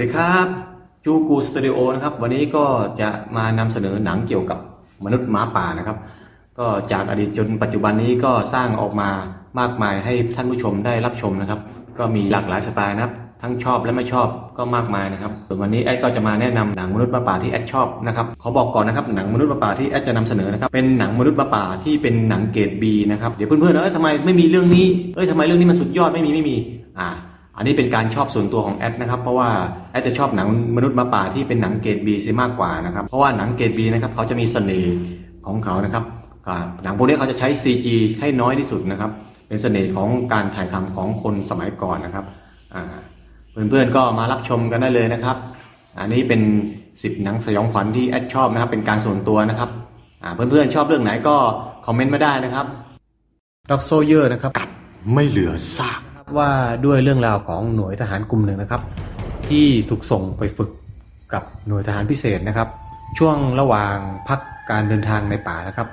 วัสดีครับจูกูสตูดิโอนะครับวันนี้ก็จะมานำเสนอหนังเกี่ยวกับมนุษย์หมาป่านะครับ ก็จากอดีตจนปัจจุบันนี้ก็สร้างออกมามากมายให้ท่านผู้ชมได้รับชมนะครับ ก็มีหลากหลายสไตล์นะครับ ทั้งชอบและไม่ชอบก็มากมายนะครับส่วนวันนี้แอดก็จะมาแนะนำหนังมนุษย์หมาป่าที่แอดชอบนะครับขอบอกก่อนนะครับหนังมนุษย์หมาป่าที่แอดจะนำเสนอนะครับเป็นหนังมนุษย์หมาป่าที่เป็นหนังเกรดบีนะครับเดี๋ยวเพื่อนๆเอ้ยทำไมไม่มีเรื่องนี้เอ้ยทำไมเรื่องนี้มันสุดยอดไม่มีไม่มีอ่า อันนี้เป็นการชอบส่วนตัวของแอดนะครับ เพราะว่าแอดจะชอบหนังมนุษย์มาป่าที่เป็นหนังเกรดบีซะมากกว่านะครับ เพราะว่าหนังเกรดบีนะครับเขาจะมีเสน่ห์ของเขานะครับหนังพวกนี้เขาจะใช้ CG ให้น้อยที่สุดนะครับ เป็นเสน่ห์ของการถ่ายทำของคนสมัยก่อนนะครับเพื่อนๆก็มารับชมกันได้เลยนะครับ อันนี้เป็น10หนังสยองขวัญที่แอดชอบนะครับ เป็นการส่วนตัวนะครับเพื่อนๆชอบเรื่องไหนก็คอมเมนต์มาได้นะครับด็อกโซเยอร์นะครับกัดไม่เหลือซาก ว่าด้วยเรื่องราวของหน่วยทหารกลุ่มหนึ่งนะครับ ที่ถูกส่งไปฝึกกับหน่วยทหารพิเศษนะครับ ช่วงระหว่างพักการเดินทางในป่านะครับ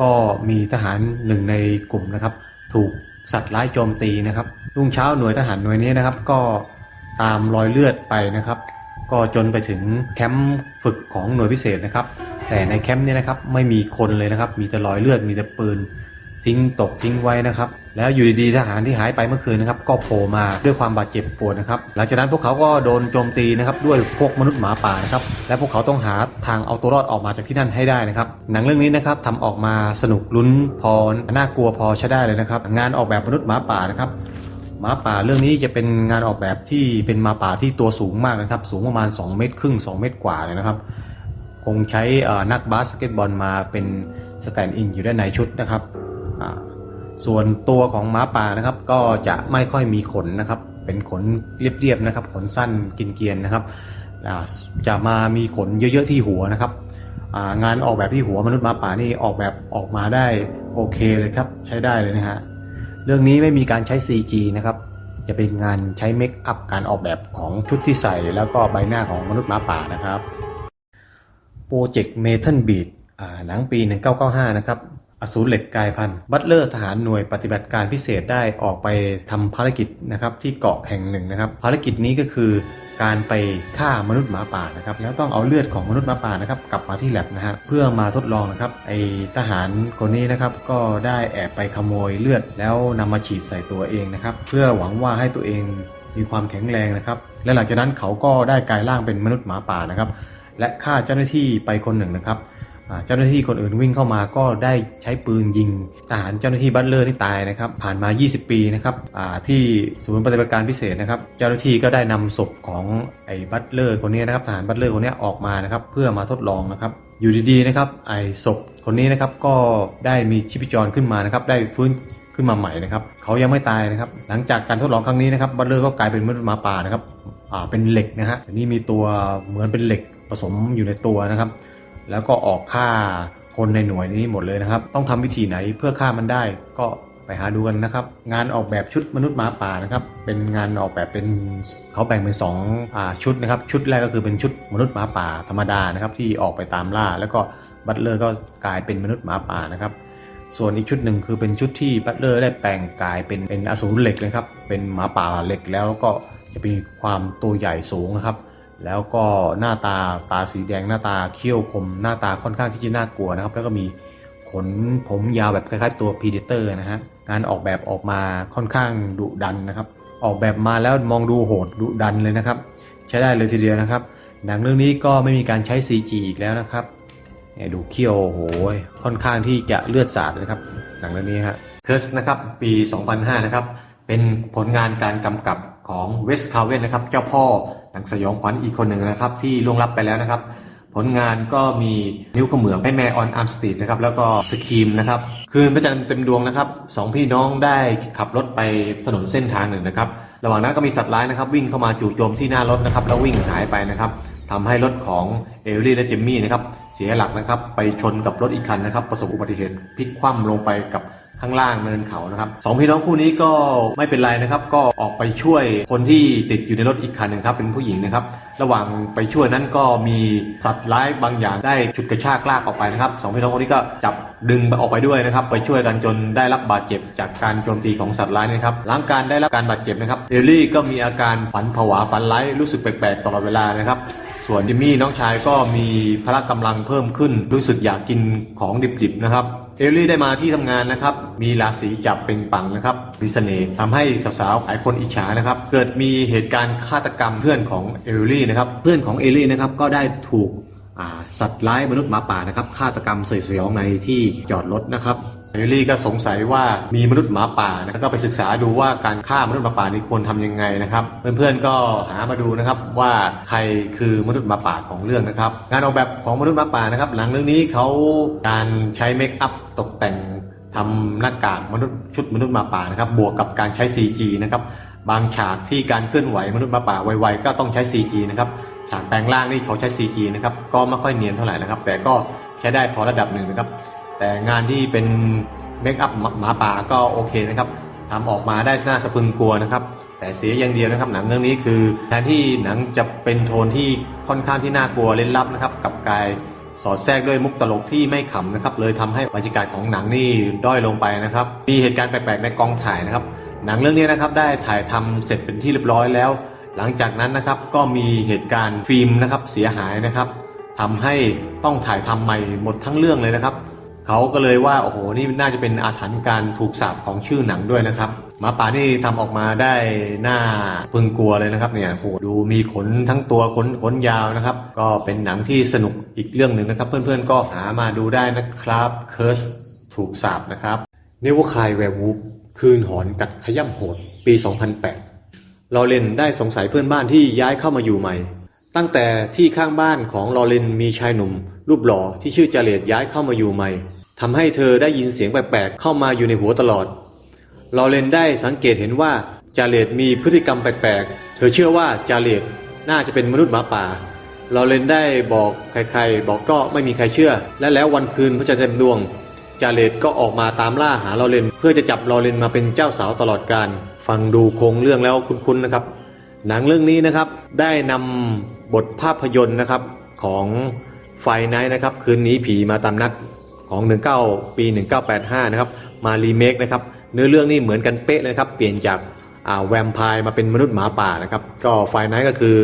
ก็มีทหารหนึ่งในกลุ่มนะครับ ถูกสัตว์ร้ายโจมตีนะครับรุ่งเช้าหน่วยทหารหน่วยนี้นะครับ ก็ตามรอยเลือดไปนะครับ ก็จนไปถึงแคมป์ฝึกของหน่วยพิเศษนะครับ แต่ในแคมป์นี่ยนะครับไม่มีคนเลยนะครับ มีแต่รอยเลือดมีแต่ปืน ทิ้งตกทิ้งไว้นะครับ แล้วอยู่ดีๆทหารที่หายไปเมื่อคืนนะครับ ก็โผล่มาด้วยความบาดเจ็บปวดนะครับ หลังจากนั้นพวกเขาก็โดนโจมตีนะครับด้วยพวกมนุษย์หมาป่านะครับ และพวกเขาต้องหาทางเอาตัวรอดออกมาจากที่นั่นให้ได้นะครับ หนังเรื่องนี้นะครับทำออกมาสนุกลุ้นพอน่ากลัวพอใช้ได้เลยนะครับ งานออกแบบมนุษย์หมาป่านะครับหมาป่าเรื่องนี้จะเป็นงานออกแบบที่เป็นหมาป่าที่ตัวสูงมากนะครับ สูงประมาณ 2 เมตรครึ่ง 2 เมตรกว่าเลยนะครับ คงใช้นักบาสเกตบอลมาเป็นสแตนด์อินอยู่ด้านในชุดนะครับ ส่วนตัวของหมาป่านะครับ ก็จะไม่ค่อยมีขนนะครับ เป็นขนเรียบๆนะครับ ขนสั้นกินเกียนๆนะครับจะมามีขนเยอะๆที่หัวนะครับงานออกแบบที่หัวมนุษย์หมาป่านี่ออกแบบออกมาได้โอเคเลยครับ ใช้ได้เลยนะฮะเรื่องนี้ไม่มีการใช้ CG นะครับจะเป็นงานใช้เมคอัพการออกแบบของชุดที่ใส่ แล้วก็ใบหน้าของมนุษย์หมาป่านะครับโปรเจกต์เมทัลบีดหนังปี 1995 นะครับ อสูรเหล็กกายพันธุ์บัตเลอร์ทหารหน่วยปฏิบัติการพิเศษได้ออกไปทำภารกิจนะครับที่เกาะแห่งหนึ่งนะครับ ภารกิจนี้ก็คือการไปฆ่ามนุษย์หมาป่านะครับแล้วต้องเอาเลือดของมนุษย์หมาป่านะครับกลับมาที่แลบนะฮะเพื่อมาทดลองนะครับไอทหารคนนี้นะครับก็ได้แอบไปขโมยเลือด แล้วนำมาฉีดใส่ตัวเองนะครับเพื่อหวังว่าให้ตัวเองมีความแข็งแรงนะครับและหลังจากนั้นเขาก็ได้กลายร่างเป็นมนุษย์หมาป่านะครับและฆ่าเจ้าหน้าที่ไปคนหนึ่งนะครับ เจ้าหน้าที่คนอื่นวิ่งเข้ามาก็ได้ใช้ปืนยิงทหารเจ้าหน้าที่บัตเลอร์ที่ตายนะครับ ผ่านมา 20 ปีนะครับที่ศูนย์ปฏิบัติการพิเศษนะครับ เจ้าหน้าที่ก็ได้นำศพของไอ้บัตเลอร์คนนี้นะครับทหารบัตเลอร์คนนี้ออกมานะครับเพื่อมาทดลองนะครับอยู่ดีๆนะครับไอ้ศพคนนี้นะครับก็ได้มีชีพจรขึ้นมานะครับได้ฟื้นขึ้นมาใหม่นะครับเขายังไม่ตายนะครับ หลังจากการทดลองครั้งนี้นะครับบัตเลอร์ก็กลายเป็นมนุษย์หมาป่านะครับเป็นเหล็กนะฮะนนี้มีตัวเหมือนเป็นเหล็กผสมอยู่ในตัวนะครับ แล้วก็ออกฆ่าคนในหน่วยนี้หมดเลยนะครับ ต้องทำวิธีไหนเพื่อฆ่ามันได้ ก็ไปหาดูกันนะครับ งานออกแบบชุดมนุษย์หมาป่านะครับ เป็นงานออกแบบเป็นเขาแบ่งเป็น2อ่าชุดนะครับ ชุดแรกก็คือเป็นชุดมนุษย์หมาป่าธรรมดานะครับ ที่ออกไปตามล่า แล้วก็บัตเลอร์ก็กลายเป็นมนุษย์หมาป่านะครับ ส่วนอีกชุดหนึ่งคือเป็นชุดที่บัตเลอร์ได้แปลงกายเป็นเป็นอสูรเหล็กนะครับ เป็นหมาป่าเหล็กแล้วก็จะมีความตัวใหญ่สูงนะครับ แล้วก็หน้าตาตาสีแดงหน้าตาเขี้ยวคมหน้าตาค่อนข้างที่จะน่ากลัวนะครับ แล้วก็มีขนผมยาวแบบคล้ายๆตัวพีเดเตอร์นะฮะการออกแบบออกมาค่อนข้างดุดันนะครับ ออกแบบมาแล้วมองดูโหดดุดันเลยนะครับ ใช้ได้เลยทีเดียวนะครับ หนังเรื่องนี้ก็ไม่มีการใช้ CG อีกแล้วนะครับดูเขี้ยวโหยค่อนข้างที่จะเลือดสาดนะครับ หนังเรื่องนี้ฮะเคิร์สนะครับปี 2005 นะครับ เป็นผลงานการกำกับของเวสคาเวนนะครับ เจ้าพ่อ นังสยองขวัญอีกคนหนึ่งนะครับ ที่ล่วงลับไปแล้วนะครับ ผลงานก็มีนิ้วขมือแม่แม่ออนอาร์มสตรีทนะครับแล้วก็สคีมนะครับ คืนพระจันทร์เต็มดวงนะครับสองพี่น้องได้ขับรถไปถนนเส้นทางหนึ่งนะครับ ระหว่างนั้นก็มีสัตว์ร้ายนะครับ วิ่งเข้ามาจู่โจมที่หน้ารถนะครับแล้ววิ่งหายไปนะครับทำให้รถของเอลลี่และเจมมี่นะครับเสียหลักนะครับไปชนกับรถอีกคันนะครับ ประสบอุบัติเหตุพลิกคว่ำลงไปกับ ข้างล่างเนินเขานะครับสองพี่น้องคู่นี้ก็ไม่เป็นไรนะครับ ก็ออกไปช่วยคนที่ติดอยู่ในรถอีกคันหนึ่งครับเป็นผู้หญิงนะครับ ระหว่างไปช่วยนั้นก็มีสัตว์ร้ายบางอย่างได้ฉุดกระชากลากออกไปนะครับสองพี่น้องคนนี้ก็จับดึงออกไปด้วยนะครับ ไปช่วยกันจนได้รับบาดเจ็บจากการโจมตีของสัตว์ร้ายนะครับหลังการได้รับการบาดเจ็บนะครับเอลลี่ก็มีอาการฝันผวาฝันร้ายรู้สึกแปลกๆตลอดเวลานะครับส่วนจิมมี่น้องชายก็มีพละกำลังเพิ่มขึ้น รู้สึกอยากกินของดิบๆนะครับ เอลลี่ได้มาที่ทำงานนะครับ มีราศีจับเป็นปังนะครับมีเสน่ห์ทำให้สาวๆหลายคนอิจฉานะครับ เกิดมีเหตุการณ์ฆาตกรรมเพื่อนของเอลลี่นะครับ เพื่อนของเอลลี่นะครับก็ได้ถูกสัตว์ร้ายมนุษย์หมาป่านะครับฆาตกรรมสยองในที่จอดรถนะครับ เอลลี่ก็สงสัยว่ามีมนุษย์หมาป่านะก็ไปศึกษาดูว่าการฆ่ามนุษย์หมาป่านี่ควรทำยังไงนะครับ เพื่อนๆก็หามาดูนะครับว่าใครคือมนุษย์หมาป่าของเรื่องนะครับ งานออกแบบของมนุษย์หมาป่านะครับ หลังเรื่องนี้เขาการใช้เมคอัพตกแต่งทำหน้ากากมนุษย์ชุดมนุษย์หมาป่านะครับบวกกับการใช้ CG นะครับบางฉากที่การเคลื่อนไหวมนุษย์หมาป่าไวๆก็ต้องใช้ CG นะครับฉากแปลงร่างนี่เขาใช้ CG นะครับก็ไม่ค่อยเนียนเท่าไหร่นะครับ แต่ก็ใช้ได้พอระดับหนึ่งนะครับ แต่งานที่เป็นเมคอัพหมาป่าก็โอเคนะครับทำออกมาได้น่าสะพรึงกลัวนะครับ แต่เสียอย่างเดียวนะครับ หนังเรื่องนี้คือแทนที่หนังจะเป็นโทนที่ค่อนข้างที่น่ากลัวเล่นลับนะครับกับกายสอดแทรกด้วยมุกตลกที่ไม่ขำนะครับ เลยทำให้บรรยากาศของหนังนี่ด้อยลงไปนะครับ มีเหตุการณ์แปลกๆในกองถ่ายนะครับ หนังเรื่องนี้นะครับได้ถ่ายทำเสร็จเป็นที่เรียบร้อยแล้ว หลังจากนั้นนะครับก็มีเหตุการณ์ฟิล์มนะครับเสียหายนะครับทำให้ต้องถ่ายทำใหม่หมดทั้งเรื่องเลยนะครับ เขาก็เลยว่าโอ้โหนี่น่าจะเป็นอาถรรพ์การถูกสาปของชื่อหนังด้วยนะครับหมาป่านี่ทำออกมาได้หน่าพึงกลัวเลยนะครับเนี่ยโอ้โหดูมีขนทั้งตัวขนขนยาวนะครับ ก็เป็นหนังที่สนุกอีกเรื่องหนึ่งนะครับ เพื่อนๆก็หามาดูได้นะครับเคิร์สถูกสาปนะครับเนวคายแวร์วูฟคืนหอนกัดขย่ำโหดปี 2008 ลอเรนได้สงสัยเพื่อนบ้านที่ย้ายเข้ามาอยู่ใหม่ ตั้งแต่ที่ข้างบ้านของลอเรนมีชายหนุ่ม รูปหล่อที่ชื่อจาเลตย้ายเข้ามาอยู่ใหม่ ทำให้เธอได้ยินเสียงแปลกๆเข้ามาอยู่ในหัวตลอด ลอเรนได้สังเกตเห็นว่าจาเลตมีพฤติกรรมแปลกๆ เธอเชื่อว่าจาเลตน่าจะเป็นมนุษย์หมาป่า ลอเรนได้บอกใครๆ บอกก็ไม่มีใครเชื่อ และแล้ววันคืนพระจันทร์เต็มดวง จาเลตก็ออกมาตามล่าหาลอเรนเพื่อจะจับลอเรนมาเป็นเจ้าสาวตลอดการ ฟังดูโครงเรื่องแล้วคุ้นๆนะครับ หนังเรื่องนี้นะครับได้นำบทภาพยนตร์นะครับของไฟไนท์นะครับคืนนี้ผีมาตามนัด ของ 19 ปี 1985 นะครับ มารีเมคนะครับ เนื้อเรื่องนี่เหมือนกันเป๊ะเลยครับ เปลี่ยนจากแวมไพร์มาเป็นมนุษย์หมาป่านะครับ ก็ไฟไนท์ก็คือ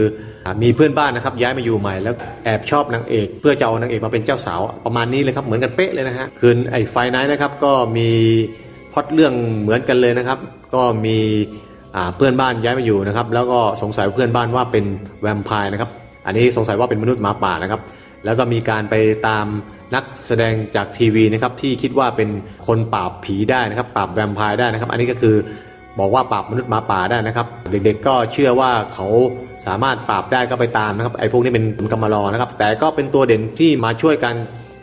อมีเพื่อนบ้านนะครับย้ายมาอยู่ใหม่แล้วแอบชอบนางเอก เพื่อจะเอานางเอกมาเป็นเจ้าสาวประมาณนี้เลยครับเหมือนกันเป๊ะเลยนะฮะคืนไอ้ไฟไนท์นะครับก็มีพอตเรื่องเหมือนกันเลยนะครับ ก็มีเพื่อนบ้านย้ายมาอยู่นะครับ แล้วก็สงสัยเพื่อนบ้านว่าเป็นแวมไพร์นะครับ อันนี้สงสัยว่าเป็นมนุษย์หมาป่านะครับ แล้วก็มีการไปตาม นักแสดงจากทีวีนะครับที่คิดว่าเป็นคนปราบผีได้นะครับปราบแวมไพร์ได้นะครับ อันนี้ก็คือบอกว่าปราบมนุษย์หมาป่าได้นะครับ เด็กๆก็เชื่อว่าเขาสามารถปราบได้ก็ไปตามนะครับไอ้พวกนี้เป็นกำมารอนะครับ แต่ก็เป็นตัวเด่นที่มาช่วยกัน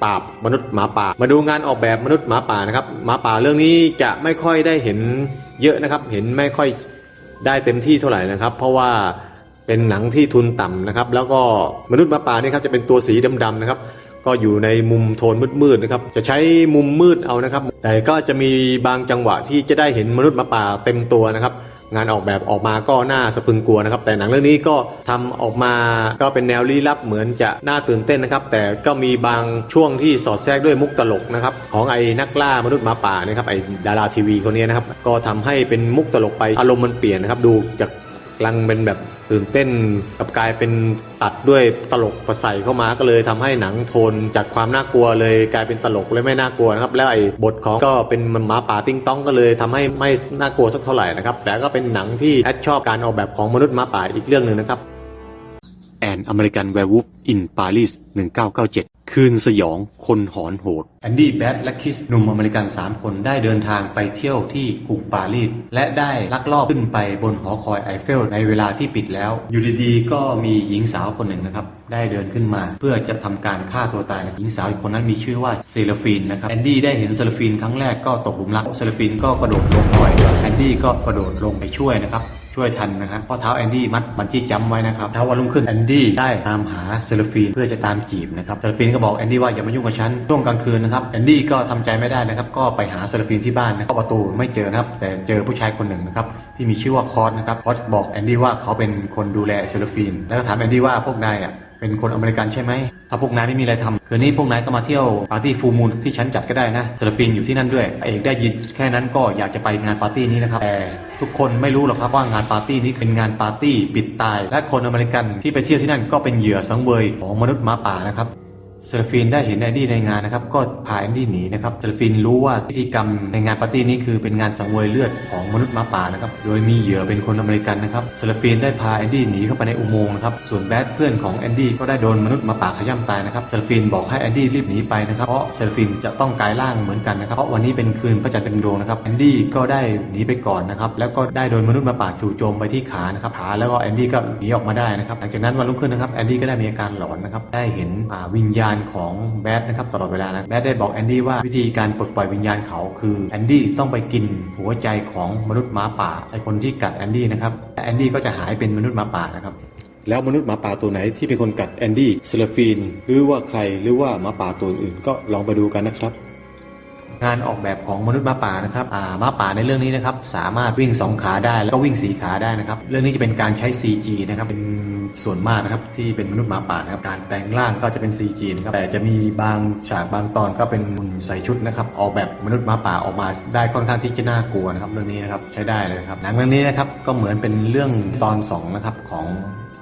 ปราบมนุษย์หมาป่า มาดูงานออกแบบมนุษย์หมาป่านะครับหมาป่าเรื่องนี้จะไม่ค่อยได้เห็นเยอะนะครับ เห็นไม่ค่อยได้เต็มที่เท่าไหร่นะครับ เพราะว่าเป็นหนังที่ทุนต่ำนะครับ แล้วก็มนุษย์หมาป่านี่ครับจะเป็นตัวสีดำๆนะครับ ก็อยู่ในมุมโทนมืดๆนะครับ จะใช้มุมมืดเอานะครับ แต่ก็จะมีบางจังหวะที่จะได้เห็นมนุษย์มาป่าเต็มตัวนะครับ งานออกแบบออกมาก็น่าสะพึงกลัวนะครับ แต่หนังเรื่องนี้ก็ทำออกมาก็เป็นแนวลี้ลับเหมือนจะน่าตื่นเต้นนะครับ แต่ก็มีบางช่วงที่สอดแทรกด้วยมุกตลกนะครับ ของไอ้นักล่ามนุษย์มาป่านะครับไอ้ดาราทีวีคนนี้นะครับ ก็ทำให้เป็นมุกตลกไปอารมณ์มันเปลี่ยนนะครับ ดูจาก ลังเป็นแบบตื่นเต้นกลับกลายเป็นตัดด้วยตลกประใส่เข้ามาก็เลยทำให้หนังโทนจากความน่ากลัวเลยกลายเป็นตลกเลยไม่น่ากลัวนะครับแล้วไอ้บทของก็เป็นหมาป่าติ้งต้องก็เลยทำให้ไม่น่ากลัวสักเท่าไหร่นะครับแต่ก็เป็นหนังที่แอดชอบการออกแบบของมนุษย์หมาป่าอีกเรื่องหนึ่งนะครับแอนอเมริกันแวร์วูฟอินปารีส1997 คืนสยองคนหอนโหด แอนดี้แบทและคิสหนุ่มอเมริกัน 3 คนได้เดินทางไปเที่ยวที่กรุงปารีสและได้ลักลอบขึ้นไปบนหอคอยไอเฟล ในเวลาที่ปิดแล้ว อยู่ดีๆ ก็มีหญิงสาวคนหนึ่งนะครับ ได้เดินขึ้นมา เพื่อจะทำการฆ่าตัวตายหญิงสาวอีกคนนั้นมีชื่อว่าเซลฟีนนะครับแอนดี้ได้เห็นเซลฟีนครั้งแรกก็ตกหลุมรักเซลฟีนก็กระโดดลงปล่อย แอนดี้ก็กระโดดลงไปช่วยนะครับ ช่วยทันนะฮะเพราะเท้าแอนดี้มัดบันจี้จัมไว้นะครับเท้าวันรุ่งขึ้นแอนดี้ได้ตามหาเซลฟีนเพื่อจะตามจีบนะครับเซลฟีนก็บอกแอนดี้ว่าอย่ามายุ่งกับฉันช่วงกลางคืนนะครับแอนดี้ก็ทำใจไม่ได้นะครับ ก็ไปหาเซลฟีนที่บ้านนะครับประตูไม่เจอนะครับ แต่เจอผู้ชายคนหนึ่งนะครับที่มีชื่อว่าคอสนะครับคอสบอกแอนดี้ว่าเขาเป็นคนดูแลเซลฟีนแล้วก็ถามแอนดี้ว่าพวกนายอะ เป็นคนอเมริกันใช่ไหม ถ้าพวกนายไม่มีอะไรทำคืนนี้พวกนายก็มาเที่ยวปาร์ตี้ฟูมูลที่ฉันจัดก็ได้นะศิลปินอยู่ที่นั่นด้วยเอกได้ยินแค่นั้นก็อยากจะไปงานปาร์ตี้นี้นะครับแต่ทุกคนไม่รู้หรอกครับว่างานปาร์ตี้นี้เป็นงานปาร์ตี้ปิดตาย และคนอเมริกันที่ไปเที่ยวที่นั่นก็เป็นเหยื่อสังเวยของมนุษย์หมาป่านะครับ เซลฟินได้เห็นแอนดี้ในงานนะครับก็พาแอนดี้หนีนะครับเซลฟินรู้ว่าพิธีกรรมในงานปาร์ตี้นี้คือเป็นงานสังเวยเลือดของมนุษย์หมาป่านะครับโดยมีเหยื่อเป็นคนอเมริกันนะครับเซลฟินได้พาแอนดี้หนีเข้าไปในอุโมงค์นะครับส่วนแบทเพื่อนของแอนดี้ก็ได้โดนมนุษย์หมาป่าขย้ำตายนะครับเซลฟินบอกให้แอนดี้รีบหนีไปนะครับเพราะเซลฟินจะต้องกลายร่างเหมือนกันนะครับเพราะวันนี้เป็นคืนพระจันทร์เต็มดวงนะครับแอนดี้ก็ได้หนีไปก่อนนะครับแล้วก็ได้โดนมนุษย์หมาป่าจู่โจมไปที่ขานะครับขาแล้วก็แอนดี้ก็หนีออกมาได้นะครับหลังจากนั้นวันรุ่งขึ้นนะครับแอนดี้ก็ได้มีอาการหลอนนะครับได้เห็นวิญญาณของแบทนะครับตลอดเวลานะแบทได้บอกแอนดี้ว่าวิธีการปลดปล่อยวิญญาณเขาคือแอนดี้ต้องไปกินหัวใจของมนุษย์หมาป่าไอคนที่กัดแอนดี้นะครับและแอนดี้ก็จะหายเป็นมนุษย์หมาป่านะครับแล้วมนุษย์หมาป่าตัวไหนที่เป็นคนกัดแอนดี้เซลฟีนหรือว่าใครหรือว่าหมาป่าตัวอื่นก็ลองไปดูกันนะครับ งานออกแบบของมนุษย์หมาป่านะครับอ่าหมาป่าในเรื่องนี้นะครับสามารถวิ่งสองขาได้แล้วก็วิ่งสีขาได้นะครับเรื่องนี้จะเป็นการใช้ CG นะครับเป็นส่วนมากนะครับที่เป็นมนุษย์หมาป่านะครับการแปลงร่างก็จะเป็น CG นะครับแต่จะมีบางฉากบางตอนก็เป็นหุ่นใส่ชุดนะครับออกแบบมนุษย์หมาป่าออกมาได้ค่อนข้างที่จะน่ากลัวนะครับเรื่องนี้นะครับใช้ได้เลยนะครับหนังเรื่องนี้นะครับก็เหมือนเป็นเรื่องตอนสองนะครับของ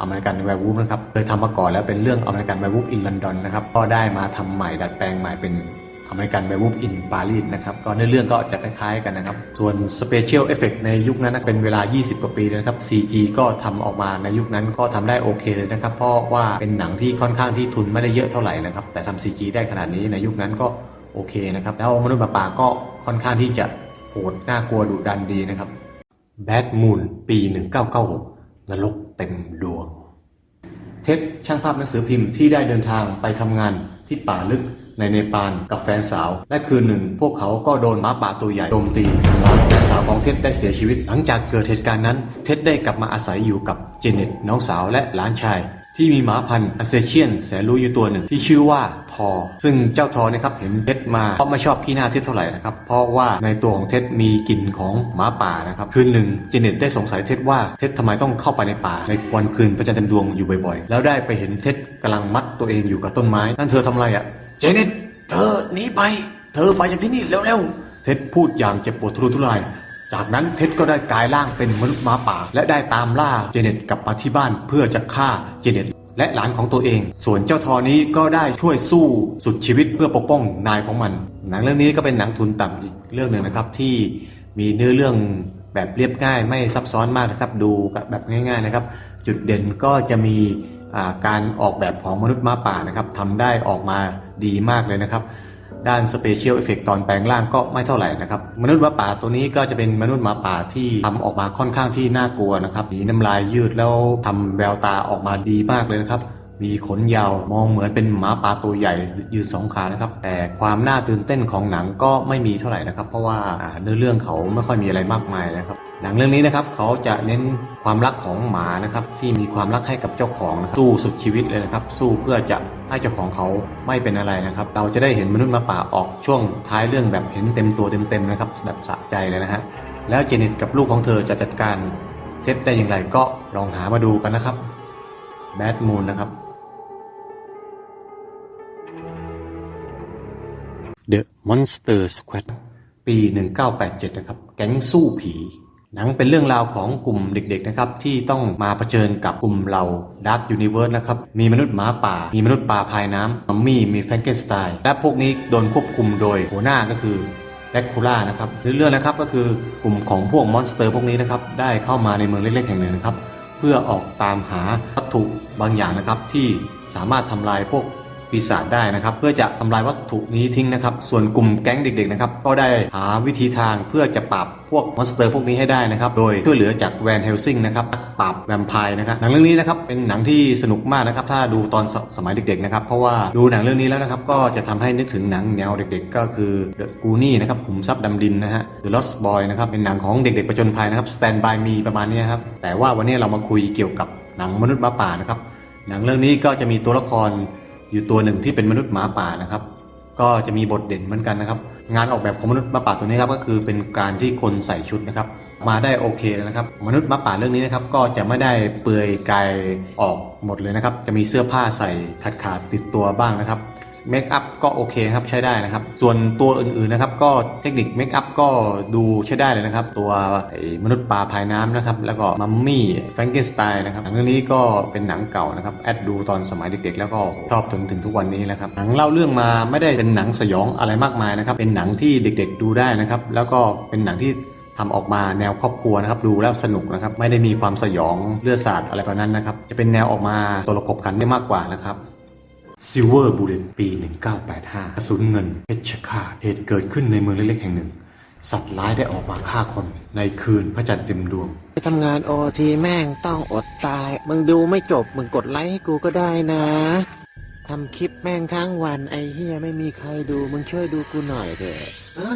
อเมริกันแวร์วูฟนะครับเคยทำมาก่อนแล้วเป็นเรื่องอเมริกันแวร์วูฟอินลอนดอนนะครับก็ได้มาทำใหม่ดัดแปลงใหม่เป็น อเมริกันแวร์วูฟอินปารีสนะครับก็ในอเรื่องก็จะคล้ายๆกันนะครับ ส่วนสเปเชียลเอฟเฟกในยุคนั้นเป็นเวลา 20 กว่าปีนะครับ CG ก็ทำออกมาในยุคนั้นก็ทำได้โอเคเลยนะครับ เพราะว่าเป็นหนังที่ค่อนข้างที่ทุนไม่ได้เยอะเท่าไหร่นะครับ แต่ทำ CG ได้ขนาดนี้ในยุคนั้นก็โอเคนะครับ แล้วมนุษย์ป่าก็ค่อนข้างที่จะโหดน่ากลัวดุดันดีนะครับ Bad Moon ปี 1996 นรกเต็มดวง เท็ดช่างภาพหนังสือพิมพ์ที่ได้เดินทางไปทำงานที่ป่าลึก ในเนปาลกับแฟนสาว และคืนหนึ่ง พวกเขาก็โดนหมาป่าตัวใหญ่โจมตีแฟนสาวของเท็ดได้เสียชีวิต หลังจากเกิดเหตุการณ์นั้น เท็ดได้กลับมาอาศัยอยู่กับเจเน็ตน้องสาวและหลานชายที่มีหมาพันธุ์อเซเชียนแสนรู้อยู่ตัวหนึ่งที่ชื่อว่าทอ ซึ่งเจ้าทอเนะครับเห็นเท็ดมาเพราะไม่ชอบขี้หน้าเท็ดเท่าไหร่นะครับ เพราะว่าในตัวของเท็ดมีกลิ่นของหมาป่านะครับคืนหนึ่งเจเน็ตได้สงสัยเท็ดว่าเท็ดทำไมต้องเข้าไปในป่า ในวันคืนพระจันเต็มดวงอยู่บ่อยๆ แล้วได้ไปเห็นเท็ดกำลังมัดตัวเองอยู่กับต้นไม้นั่นเธอทำอะไรอะ่ะ เจเน็ตเธอหนีไป เธอไปจากที่นี่เร็วๆ เท็ดพูดอย่างเจ็บปวดทุรนทุราย จากนั้นเท็ดก็ได้กลายร่างเป็นมนุษย์หมาป่า และได้ตามล่าเจเน็ตกลับมาที่บ้านเพื่อจะฆ่าเจเน็ตและหลานของตัวเอง ส่วนเจ้าทอนี้ก็ได้ช่วยสู้สุดชีวิตเพื่อปกป้องนายของมัน หนังเรื่องนี้ก็เป็นหนังทุนต่ำอีกเรื่องหนึ่งนะครับที่มีเนื้อเรื่องแบบเรียบง่ายไม่ซับซ้อนมากนะครับ ดูแบบง่าย ๆนะครับ จุดเด่นก็จะมีการออกแบบของมนุษย์หมาป่านะครับทำได้ออกมา ดีมากเลยนะครับ ด้านสเปเชียลเอฟเฟกตอนแปลงร่างก็ไม่เท่าไหร่นะครับ มนุษย์หมาป่าตัวนี้ก็จะเป็นมนุษย์หมาป่าที่ทำออกมาค่อนข้างที่น่ากลัวนะครับมีน้ำลายยืดแล้วทำแววตาออกมาดีมากเลยนะครับมีขนยาวมองเหมือนเป็นหมาป่าตัวใหญ่ยืนสองขานะครับ แต่ความน่าตื่นเต้นของหนังก็ไม่มีเท่าไหร่นะครับ เพราะว่าอ่าเนื้อเรื่องเขาไม่ค่อยมีอะไรมากมายนะครับ หนังเรื่องนี้นะครับเขาจะเน้นความรักของหมานะครับที่มีความรักให้กับเจ้าของนะครับสู้สุดชีวิตเลยนะครับ สู้เพื่อจะ ให้เจ้าของเขาไม่เป็นอะไรนะครับ เราจะได้เห็นมนุษย์หมาป่าออกช่วงท้ายเรื่องแบบเห็นเต็มตัวเต็มๆนะครับแบบสะใจเลยนะฮะแล้วเจเน็ตกับลูกของเธอจะจัดการเท็ดได้อย่างไรก็ลองหามาดูกันนะครับแบดมูนนะครับ The Monster Squad ปี 1987 นะครับ แก๊งสู้ผี หนังเป็นเรื่องราวของกลุ่มเด็กๆนะครับที่ต้องมาเผชิญกับกลุ่มเรา Dark Universe นะครับมีมนุษย์หมาป่า มีมนุษย์ปลาภายน้ำมัมมี่มีแฟรงเกนสไตน์และพวกนี้โดนควบคุมโดยหัวหน้าก็คือแดกคูล่านะครับเรื่องนะครับก็คือกลุ่มของพวกมอนสเตอร์พวกนี้นะครับได้เข้ามาในเมืองเล็กๆแห่งหนึ่งนะครับเพื่อออกตามหาวัตถุบางอย่างนะครับที่สามารถทำลายพวก ปีศาจได้นะครับ เพื่อจะทำลายวัตถุนี้ทิ้งนะครับ ส่วนกลุ่มแก๊งเด็กๆนะครับก็ได้หาวิธีทางเพื่อจะปราบพวกมอนสเตอร์พวกนี้ให้ได้นะครับ โดยช่วยเหลือจากแวนเฮลซิงนะครับปราบแวมไพร์นะครับหนังเรื่องนี้นะครับเป็นหนังที่สนุกมากนะครับ ถ้าดูตอนสสมัยเด็กๆนะครับ เพราะว่าดูหนังเรื่องนี้แล้วนะครับ ก็จะทำให้นึกถึงหนังแนวเด็กๆ ก็คือ The Goonies นะครับขุมทรัพย์ดำดินนะฮะ The Lost Boy นะครับเป็นหนังของเด็กๆประจนภัยนะครับ Stand by Me ประมาณนี้ครับแต่ว่าวันนี้เรามาคุยเกี่ยวกับหนังมนุษย์มาป่านะครับหนังเรื่องนี้ก็จะมีตัวละคร อยู่ตัวหนึ่งที่เป็นมนุษย์หมาป่านะครับ ก็จะมีบทเด่นเหมือนกันนะครับ งานออกแบบของมนุษย์หมาป่าตัวนี้ครับก็คือเป็นการที่คนใส่ชุดนะครับ มาได้โอเคแล้วนะครับ มนุษย์หมาป่าเรื่องนี้นะครับก็จะไม่ได้เปลือยกายออกหมดเลยนะครับ จะมีเสื้อผ้าใส่ขาดขาดติดตัวบ้างนะครับ เมคอัพก็โอเคครับใช้ได้นะครับ ส่วนตัวอื่นๆนะครับก็เทคนิคเมคอัพก็ดูใช้ได้เลยนะครับ ตัวมนุษย์ปลาภายน้ำนะครับ แล้วก็มัมมี่แฟรงเกนสไตน์นะครับหนังเรื่องนี้ก็เป็นหนังเก่านะครับแอดดูตอนสมัยเด็กๆ แล้วก็ชอบจนถึงทุกวันนี้นะครับหนังเล่าเรื่องมาไม่ได้เป็นหนังสยองอะไรมากมายนะครับ เป็นหนังที่เด็กๆดูได้นะครับ แล้วก็เป็นหนังที่ทำออกมาแนวครอบครัวนะครับดูแล้วสนุกนะครับ ไม่ได้มีความสยองเลือดสาดอะไรแบบนั้นนะครับ จะเป็นแนวออกมาตัวละกบขันได้มากกว่านะครับ Silver Bullet ปี 1985กระสุนเงินเพชฌฆาตเหตุเกิดขึ้นในเมืองเล็กๆแห่งหนึ่ง สัตว์ร้ายได้ออกมาฆ่าคนในคืนพระจันทร์เต็มดวง ไปทำงานโอทีแม่งต้องอดตาย มึงดูไม่จบ มึงกดไลค์ให้กูก็ได้นะทำคลิปแม่งทั้งวันไอ้เฮียไม่มีใครดู มึงช่วยดูกูหน่อยเถอะ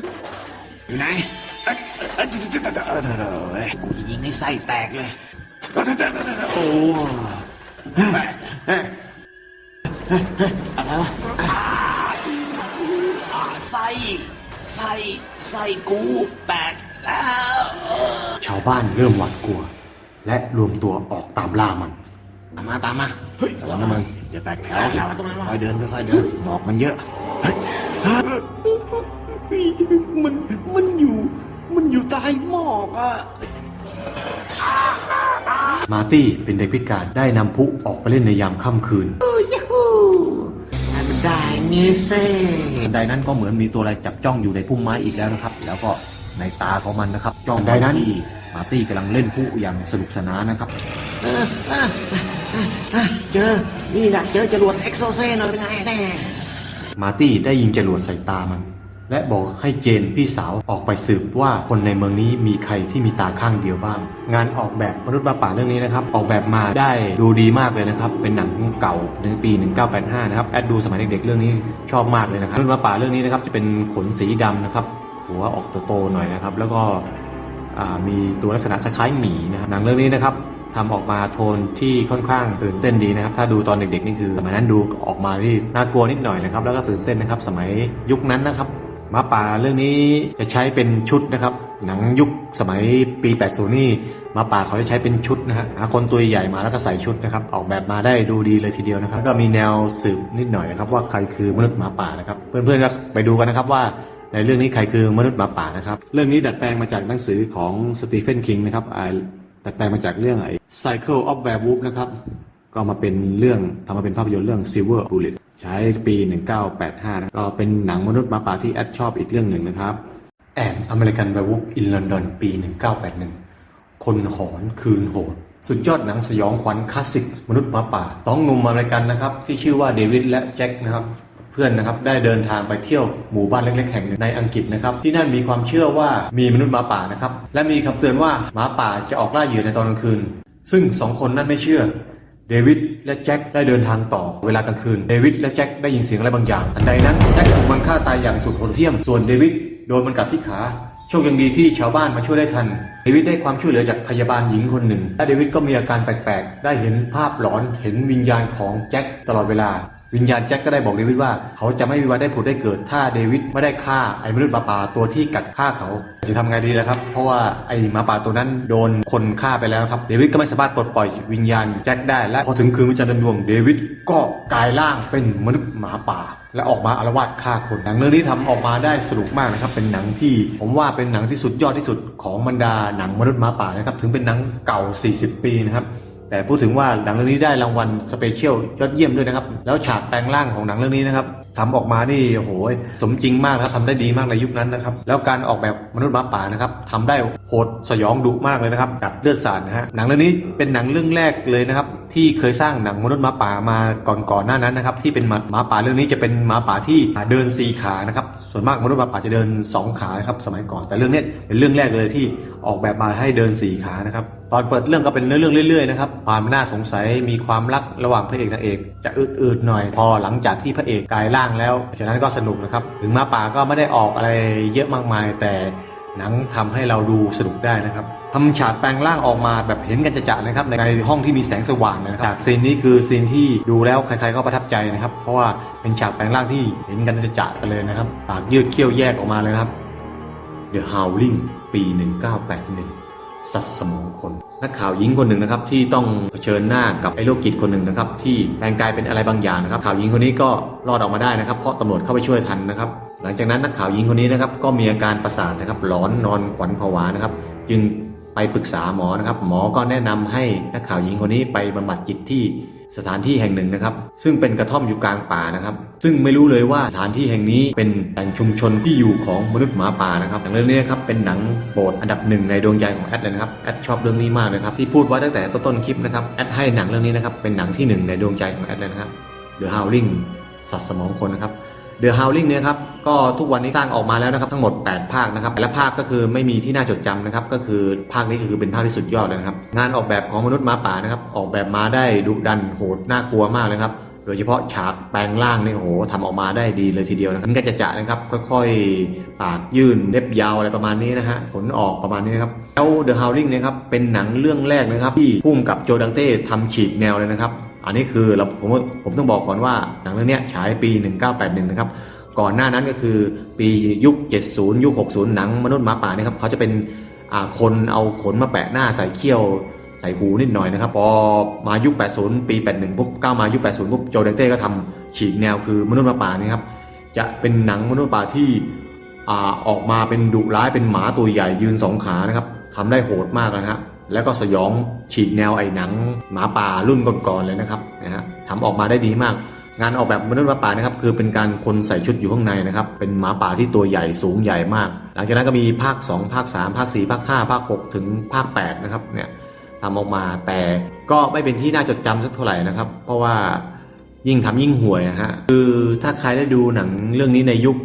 อยู่ไหนเอ้ยเอ้ยเอ้ยเอ้ยเอ้ยเอ้ยกูจะยิงให้ไส้แตกเลย โอ้ อะไรวะอ่าอ่าไส้ไส้ไส้กูแตกแล้ว ชาวบ้านเริ่มหวาดกลัว และรวมตัวออกตามล่ามัน ตามมาตามมา เฮ้ยระวังนะมึงอย่าแตกแถวค่อยเดินค่อยๆเดินหมอกมันเยอะมันมันอยู่ มันอยู่ใต้หมอกอะมาร์ตี้เป็นเด็กพิการได้นำพุออกไปเล่นในยามค่ำคืนให้มัน ได้งี้เซ่ทันใดนั้นก็เหมือนมีตัวอะไรจับจ้องอยู่ในพุ่มไม้อีกแล้วนะครับ แล้วก็ในตาของมันนะครับ จ้องทันใดนั้นมาร์ตี้กำลังเล่นพุอย่างสนุกสนานนะครับ เอออะอะอะเจอ นี่นะเจอจรวดเอ็กโซเซ่หน่อยเป็นไงแน่ มาร์ตี้ได้ยิงจรวดใส่ตามัน และบอกให้เจนพี่สาวออกไปสืบว่าคนในเมืองนี้มีใครที่มีตาข้างเดียวบ้าง งานออกแบบมนุษย์มาป่าเรื่องนี้นะครับ ออกแบบมาได้ดูดีมากเลยนะครับ เป็นหนังเก่าในปี 1985 นะครับ แอดดูสมัยเด็กๆเรื่องนี้ชอบมากเลยนะครับมนุษย์มาป่าเรื่องนี้นะครับจะเป็นขนสีดำนะครับ หัวออกโตๆหน่อยนะครับ แล้วก็มีตัวลักษณะคล้ายหมีนะครับหนังเรื่องนี้นะครับทำออกมาโทนที่ค่อนข้างตื่นเต้นดีนะครับ ถ้าดูตอนเด็กๆนี่คือสมัยนั้นดูออกมาที่น่ากลัวนิดหน่อยนะครับ แล้วก็ตื่นเต้นนะครับ สมัยยุคนั้นนะครับ หมาป่าเรื่องนี้จะใช้เป็นชุดนะครับ หนังยุคสมัยปี 80 นี่หมาป่าเขาจะใช้เป็นชุดนะฮะหาคนตัวใหญ่มาแล้วก็ใส่ชุดนะครับ ออกแบบมาได้ดูดีเลยทีเดียวนะครับแล้วก็มีแนวสืบนิดหน่อยนะครับว่าใครคือมนุษย์หมาป่านะครับ เพื่อนๆก็ไปดูกันนะครับว่าในเรื่องนี้ใครคือมนุษย์หมาป่านะครับ เรื่องนี้ดัดแปลงมาจากหนังสือของสตีเฟนคิงนะครับดัดแปลงมาจากเรื่องไอ้ Cycle of Werewolf นะครับก็มาเป็นเรื่องทำมาเป็นภาพยนตร์เรื่อง Silver Bullet ใช้ปี 1985นะก็เป็นหนังมนุษย์หมาป่าที่แอดชอบอีกเรื่องหนึ่งนะครับ แอนอเมริกัน Werewolf in London ปี 1981 คนหอนคืนโหด สุดยอดหนังสยองขวัญคลาสสิกมนุษย์หมาป่า ต้องหนุ่มอเมริกันนะครับ ที่ชื่อว่าเดวิดและแจ็คนะครับเพื่อนนะครับได้เดินทางไปเที่ยวหมู่บ้านเล็กๆแห่งหนึ่งในอังกฤษนะครับที่นั่นมีความเชื่อว่ามีมนุษย์หมาป่านะครับและมีคำเตือนว่าหมาป่าจะออกล่าเหยื่อในตอนกลางคืน ซึ่งสองคนนั้นไม่เชื่อ เดวิดและแจ็คได้เดินทางต่อเวลากลางคืน เดวิดและแจ็คได้ยินเสียงอะไรบางอย่างทันใดนั้นแจ็คถูกมันฆ่าตายอย่างสุดโหดเหี้ยม ส่วนเดวิดโดนมันกัดที่ขาโชคยังดีที่ชาวบ้านมาช่วยได้ทัน เดวิดได้ความช่วยเหลือจากพยาบาลหญิงคนหนึ่งและเดวิดก็มีอาการแปลกๆ ได้เห็นภาพหลอนเห็นวิญญาณของแจ็คตลอดเวลา วิญญาณแจ็คก็ได้บอกเดวิดว่า เขาจะไม่มีวันได้ผุดได้เกิด ถ้าเดวิดไม่ได้ฆ่าไอ้มนุษย์หมาป่าตัวที่กัดฆ่าเขา จะทำไงดีล่ะครับ เพราะว่าไอ้หมาป่าตัวนั้นโดนคนฆ่าไปแล้วครับ เดวิดก็ไม่สามารถปลดปล่อยวิญญาณแจ็คได้ และพอถึงคืนวันจันทร์เต็มดวงเดวิดก็กลายร่างเป็นมนุษย์หมาป่า และออกมาอารวาสฆ่าคน หนังเรื่องนี้ทำออกมาได้สนุกมากนะครับ เป็นหนังที่ผมว่าเป็นหนังที่สุดยอดที่สุดของบรรดาหนังมนุษย์หมาป่านะครับ ถึงเป็นหนังเก่า 40 ปีนะครับ แต่พูดถึงว่าหนังเรื่องนี้ได้รางวัลสเปเชียลยอดเยี่ยมด้วยนะครับ แล้วฉากแปลงร่างของหนังเรื่องนี้นะครับทำออกมานี่โอ้โหสมจริงมากครับทำได้ดีมากในยุคนั้นนะครับ แล้วการออกแบบมนุษย์หมาป่านะครับทำได้โหดสยองดุมากเลยนะครับกัดเลือดสาดนะฮะหนังเรื่องนี้เป็นหนังเรื่องแรกเลยนะครับที่เคยสร้างหนังมนุษย์หมาป่ามาก่อนก่อนหน้านั้นนะครับที่เป็นหมาป่าเรื่องนี้จะเป็นหมาป่าที่เดินสี่ขานะครับส่วนมากมนุษย์หมาป่าจะเดินสองขาครับสมัยก่อน แต่เรื่องนี้เป็นเรื่องแรกเลยที่ออกแบบมาให้เดินสี่ขานะครับ ตอนเปิดเรื่องก็เป็นเรื่องเรื่อยๆนะครับความน่าสงสัยมีความรักระหว่างพระเอกนางเอก จะอืดๆหน่อยพอหลังจากที่พระเอกกลายร่างแล้วฉะนั้นก็สนุกนะครับถึงหมาป่าก็ไม่ได้ออกอะไรเยอะมากมาย แต่หนังทำให้เราดูสนุกได้นะครับทำฉากแปลงร่างออกมาแบบเห็นกันจะๆนะครับ ในห้องที่มีแสงสว่างเลยนะครับฉากซีนนี้คือซีนที่ดูแล้วใครๆก็ประทับใจนะครับ เพราะว่าเป็นฉากแปลงร่างที่เห็นกันจะๆกันเลยนะครับปากยืดเขี้ยวแยกออกมาเลยนะครับ The Howling ปี 1981 สัตว์สมองคนนักข่าวหญิงคนหนึ่งนะครับที่ต้องเผชิญหน้ากับไอ้โรคจิตคนหนึ่งนะครับที่แปลงกายเป็นอะไรบางอย่างนะครับข่าวหญิงคนนี้ก็รอดออกมาได้นะครับเพราะตำรวจเข้าไปช่วยทันนะครับ หลังจากนั้นนักข่าวหญิงคนนี้นะครับก็มีอาการประสาทนะครับหลอนนอนขวัญผวานะครับ จึงไปปรึกษาหมอนะครับ หมอก็แนะนำให้นักข่าวหญิงคนนี้ไปบำบัดจิตที่ สถานที่แห่งหนึ่งนะครับ ซึ่งเป็นกระท่อมอยู่กลางป่านะครับ ซึ่งไม่รู้เลยว่าสถานที่แห่งนี้เป็นแหล่งชุมชนที่อยู่ของมนุษย์หมาป่านะครับหนังเรื่องนี้นะครับเป็นหนังโปรดอันดับหนึ่งในดวงใจของแอดเลยนะครับแอดชอบเรื่องนี้มากเลยครับที่พูดไว้ตั้งแต่ต้นๆคลิปนะครับแอดให้หนังเรื่องนี้นะครับเป็นหนังที่หนึ่งในดวงใจของแอดเลยนะครับ The Howling สัตว์สมองคนนะครับ The Howling เนี่ยครับก็ทุกวันนี้สร้างออกมาแล้วนะครับทั้งหมด 8 ภาคนะครับแต่ละภาคก็คือไม่มีที่น่าจดจำนะครับก็คือภาคนี้คือเป็นภาคที่สุดยอดเลยนะครับงานออกแบบของมนุษย์หมาป่านะครับออกแบบมาได้ดุดันโหดน่ากลัวมากเลยครับโดยเฉพาะฉากแปลงร่างนี่โอ้โหทำออกมาได้ดีเลยทีเดียวนะครับก็จะจะนะครับค่อยๆ ปากยื่นเล็บยาวอะไรประมาณนี้นะฮะขนออกประมาณนี้นะครับแล้ว The Howling เนะครับเป็นหนังเรื่องแรกนะครับที่พุ่มกับโจดังเต้ทำฉีกแนวเลยนะครับ อันนี้คือเราผมผมต้องบอกก่อนว่าหนังเรื่องนี้ฉายปี 1981 นะครับ ก่อนหน้านั้นก็คือปียุค 70 ยุค 60 หนังมนุษย์หมาป่านี่ครับเขาจะเป็นคนเอาขนมาแปะหน้าใส่เขี้ยวใส่หูนิดหน่อยนะครับพอมายุค 80 ปี 81 ปุ๊บก้าวมายุค 80 ปุ๊บโจเดนเต้ก็ทำฉีกแนวคือมนุษย์หมาป่านี่ครับจะเป็นหนังมนุษย์ป่าที่ออกมาเป็นดุร้ายเป็นหมาตัวใหญ่ยืนสองขานะครับทำได้โหดมากนะฮะ แล้วก็สยองฉีกแนวไอ้หนังหมาป่ารุ่นก่อนๆเลยนะครับนะฮะทำออกมาได้ดีมาก งานออกแบบมนุษย์หมาป่านะครับคือเป็นการคนใส่ชุดอยู่ข้างในนะครับเป็นหมาป่าที่ตัวใหญ่สูงใหญ่มาก หลังจากนั้นก็มีภาค 2 ภาค 3 ภาค 4 ภาค 5 ภาค 6 ถึงภาค 8 นะครับเนี่ยทำออกมาแต่ก็ไม่เป็นที่น่าจดจำสักเท่าไหร่นะครับ เพราะว่ายิ่งทำยิ่งห่วยอะฮะคือถ้าใครได้ดูหนังเรื่องนี้ในยุค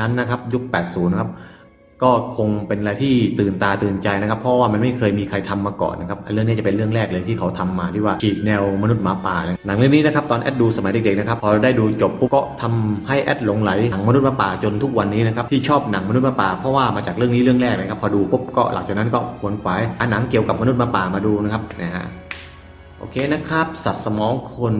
นั้นนะครับยุค 80 นะครับ ก็คงเป็นอะไรที่ตื่นตาตื่นใจนะครับ เพราะว่ามันไม่เคยมีใครทำมาก่อนนะครับเรื่องนี้จะเป็นเรื่องแรกเลยที่เขาทำมาที่ว่าฉีกแนวมนุษย์หมาป่าหนังเรื่องนี้นะครับตอนแอดดูสมัยเด็กๆนะครับพอได้ดูจบปุ๊บก็ทำให้แอดหลงไหลหนังมนุษย์หมาป่าจนทุกวันนี้นะครับที่ชอบหนังมนุษย์หมาป่าเพราะว่ามาจากเรื่องนี้เรื่องแรกเลยครับพอดูปุ๊บก็หลังจากนั้นก็ขวนขวายหาหนังเกี่ยวกับมนุษย์หมาป่ามาดูนะครับนะฮะโอเคนะครับ สัตว์สมองคน